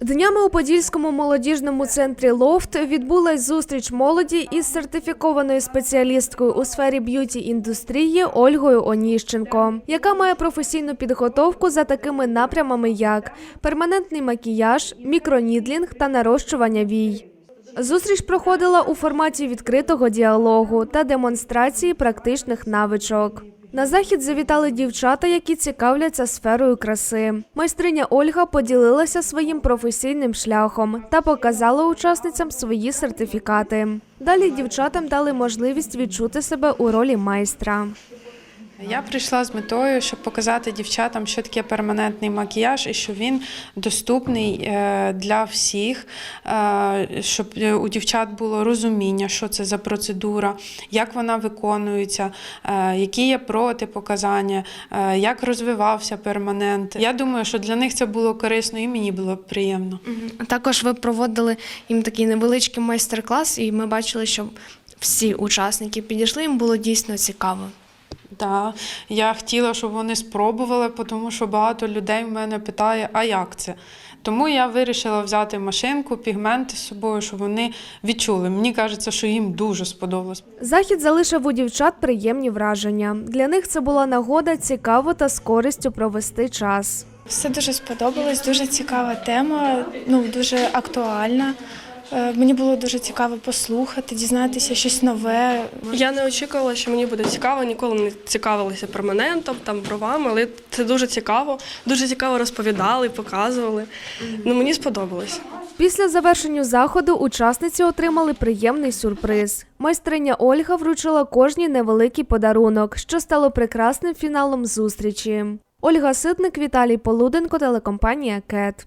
Днями у Подільському молодіжному центрі Лофт відбулась зустріч молоді із сертифікованою спеціалісткою у сфері б'юті індустрії Ольгою Оніщенко, яка має професійну підготовку за такими напрямами, як перманентний макіяж, мікронідлінг та нарощування вій. Зустріч проходила у форматі відкритого діалогу та демонстрації практичних навичок. На захід завітали дівчата, які цікавляться сферою краси. Майстриня Ольга поділилася своїм професійним шляхом та показала учасницям свої сертифікати. Далі дівчатам дали можливість відчути себе у ролі майстра. Я прийшла з метою, щоб показати дівчатам, що таке перманентний макіяж і що він доступний е, для всіх, е, щоб у дівчат було розуміння, що це за процедура, як вона виконується, е, які є протипоказання, е, як розвивався перманент. Я думаю, що для них це було корисно і мені було приємно. Також ви проводили їм такий невеличкий майстер-клас, і ми бачили, що всі учасники підійшли, їм було дійсно цікаво. Да, я хотіла, щоб вони спробували, тому що багато людей в мене питає, а як це? Тому я вирішила взяти машинку, пігменти з собою, щоб вони відчули. Мені кажеться, що їм дуже сподобалось. Захід залишив у дівчат приємні враження. Для них це була нагода цікаво та з користю провести час. Все дуже сподобалось, дуже цікава тема, ну дуже актуальна. Е, Мені було дуже цікаво послухати, дізнатися щось нове. Я не очікувала, що мені буде цікаво, ніколи не цікавилася перманентом, там бровами, але це дуже цікаво. Дуже цікаво розповідали, показували. Ну мені сподобалось. Після завершення заходу учасниці отримали приємний сюрприз. Майстриня Ольга вручила кожній невеликий подарунок, що стало прекрасним фіналом зустрічі. Ольга Ситник, Віталій Полуденко, телекомпанія Кет.